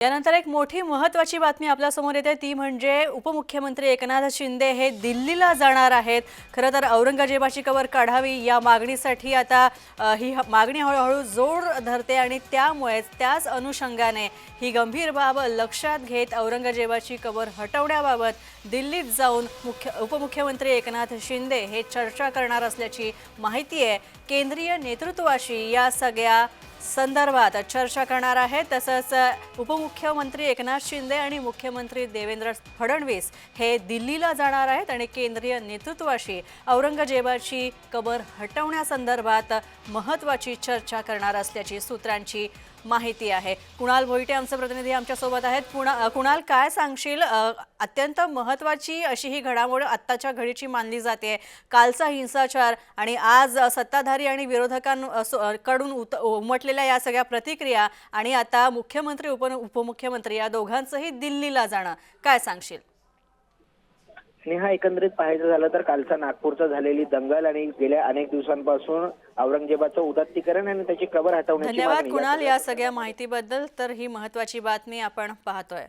यानंतर एक मोठी महत्वाची बातमी आपल्यासमोर येते. ती म्हणजे उपमुख्यमंत्री एकनाथ शिंदे हे दिल्लीला जाणार आहेत. खरं तर औरंगजेबाची कवर काढावी या मागणीसाठी आता ही ह- मागणी हळूहळू जोर धरते आणि त्यामुळेच त्याच अनुषंगाने ही गंभीर बाब लक्षात घेत औरंगजेबाची कबर हटवण्याबाबत दिल्लीत जाऊन मुख्य उपमुख्यमंत्री एकनाथ शिंदे हे चर्चा करणार असल्याची माहिती आहे. केंद्रीय नेतृत्वाशी या सगळ्या संदर्भात चर्चा करणार आहे. तसंच उपमुख्यमंत्री एकनाथ शिंदे आणि मुख्यमंत्री देवेंद्र फडणवीस हे दिल्लीला जाणार आहेत आणि केंद्रीय नेतृत्वाशी औरंगजेबाची कबर हटवण्यासंदर्भात महत्त्वाची चर्चा करणार असल्याची सूत्रांची माहिती आहे. कुणाल भोईटे आमचे प्रतिनिधी आमच्यासोबत आहेत. कुणा कुणाल काय सांगशील? अत्यंत महत्त्वाची अशी ही घडामोड आत्ताच्या घडीची मानली जाते. कालचा हिंसाचार आणि आज सत्ताधारी आणि विरोधकांकडून उत उमटलेल्या या सगळ्या प्रतिक्रिया आणि आता मुख्यमंत्री उप उपमुख्यमंत्री या दोघांचंही दिल्लीला जाणं काय सांगशील? स्नेहा एकंदरीत पाहायचं झालं तर कालचा नागपूरचा झालेली दंगल आणि गेल्या अनेक दिवसांपासून औरंगजेबाचं उदात्तीकरण आणि त्याची कबर हटवण्याची धन्यवाद कुणाल या सगळ्या माहितीबद्दल. तर ही महत्त्वाची बातमी आपण पाहतोय.